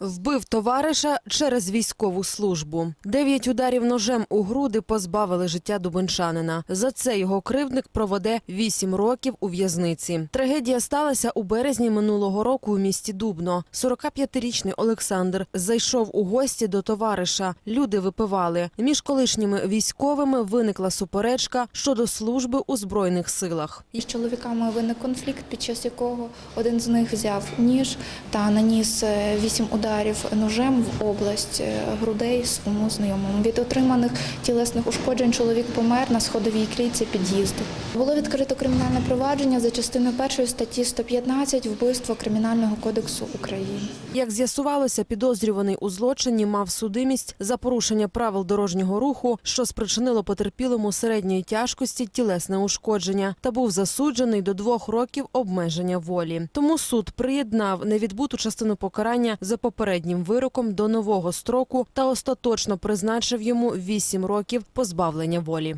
Вбив товариша через військову службу. Дев'ять ударів ножем у груди позбавили життя дубенчанина. За це його кривдник проведе вісім років у в'язниці. Трагедія сталася у березні минулого року у місті Дубно. 45-річний Олександр зайшов у гості до товариша. Люди випивали. Між колишніми військовими виникла суперечка щодо служби у збройних силах. З чоловіками виник конфлікт, під час якого один з них взяв ніж та наніс е, вісім ударів ножем в область е, грудей своєму знайомому. Від отриманих тілесних ушкоджень чоловік помер на сходовій клітці під'їзду. Було відкрито кримінальне провадження за частиною першої статті 115 вбивство Кримінального кодексу України. Як з'ясувалося, підозрюваний у злочині мав судимість за порушення правил дорожнього руху, що спричинило потерпілому середньої тяжкості тілесне ушкодження, та був засуджений до двох років обмеження волі. Тому суд приєднав невідбуту частину покарання за попереднім вироком до нового строку та остаточно призначив йому вісім років позбавлення волі.